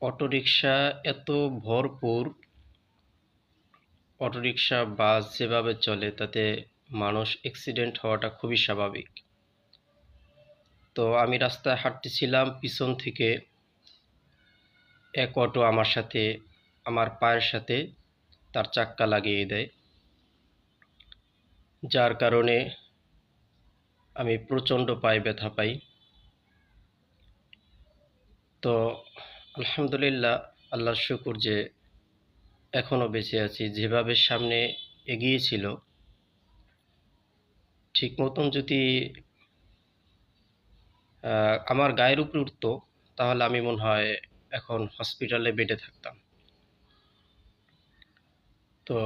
Autorickshaw এত ভরপুর। Autorickshaw, বাস যেভাবে চলে, তাতে মানুষ অ্যাক্সিডেন্ট হওয়াটা খুবই স্বাভাবিক। তো আমি রাস্তায় হাঁটতেছিলাম, পিছন থেকে এক অটো আমার সাথে, আমার পায়ের সাথে তার চাক্কা লাগিয়ে দেয়। যার কারণে আমি প্রচণ্ড পায়ে ব্যথা পাই। তো আলহামদুলিল্লাহ, আল্লাহর শুকুর যে এখনও বেঁচে আছি, যেভাবে সামনে এগিয়েছিল ঠিক মতন যদি আমার গায়ের উপরে উঠতো, তাহলে আমি মনে হয় এখন হসপিটালে বেডে থাকতাম। তো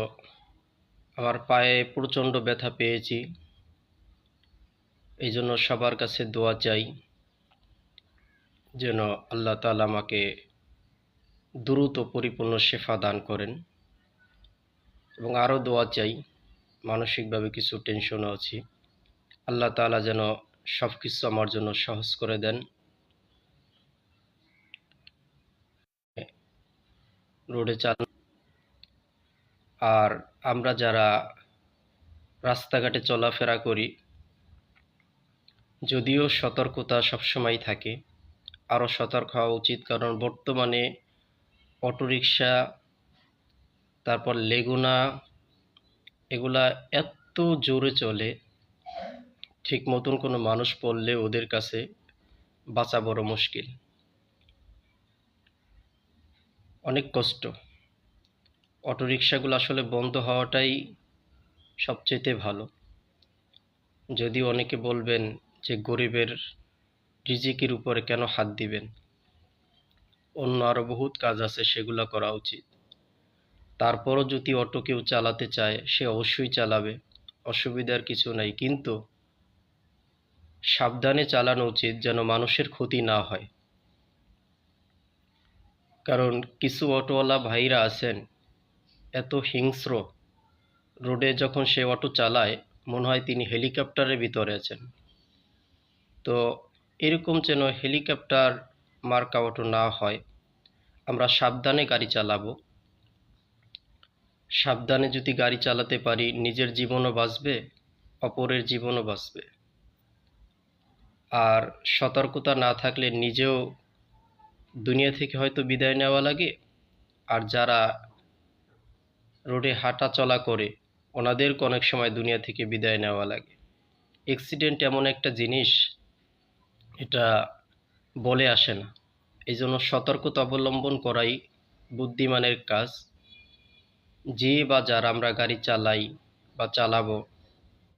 আমার পায়ে প্রচণ্ড ব্যথা পেয়েছি। এই জন্য সবার কাছে দোয়া চাই। যেন আল্লাহ তাআলা আমাকে দ্রুত পরিপূর্ণ শেফা দান করেন এবং আরও দোয়া চাই, মানসিকভাবে কিছু টেনশনও আছি। আল্লাহ তাআলা যেন সব কিছু আমার জন্য সহজ করে দেন। রোডে চাল আর আমরা যারা রাস্তাঘাটে চলাফেরা করি, যদিও সতর্কতা সবসময় থাকে আরও সতর্ক হওয়া উচিত। কারণ বর্তমানে অটোরিকশা, তারপর লেগুনা, এগুলা এত জোরে চলে, ঠিক মতন কোনো মানুষ পড়লে ওদের কাছে বাঁচা বড় মুশকিল। অনেক কষ্ট। অটোরিকশাগুলো আসলে বন্ধ হওয়াটাই সবচেয়ে ভালো। যদি অনেকে বলবেন যে গরিবের রিজিকের উপরে কেন হাত দিবেন? অন্য আরও বহুত কাজ আছে, সেগুলো করা উচিত। তারপরও যদি অটো কেউ চালাতে চায়, সে অবশ্যই চালাবে, অসুবিধার কিছু নাই। কিন্তু সাবধানে চালানো উচিত যেন মানুষের ক্ষতি না হয়। কারণ কিছু অটোওয়ালা ভাইরা আছেন, এত হিংস্র। রোডে যখন সে অটো চালায়, মনে হয় তিনি হেলিকপ্টারের ভিতরে আছেন। তো এরকম যেন হেলিকপ্টার মার্কা অটো না হয়। আমরা সাবধানে গাড়ি চালাবো। সাবধানে যদি গাড়ি চালাতে পারি, নিজের জীবনও বাঁচবে, অপরের জীবনও বাঁচবে। আর সতর্কতা না থাকলে নিজেও দুনিয়া থেকে হয়তো বিদায় নেওয়া লাগে। আর যারা রোডে হাঁটা চলা করে, ওনাদেরকে অনেক সময় দুনিয়া থেকে বিদায় নেওয়া লাগে। অ্যাক্সিডেন্ট এমন একটা জিনিস এটা বলে আসে না। এই জন্য সতর্কতা অবলম্বন করাই বুদ্ধিমানের কাজ। যে বা যারা আমরা গাড়ি চালাই বা চালাবো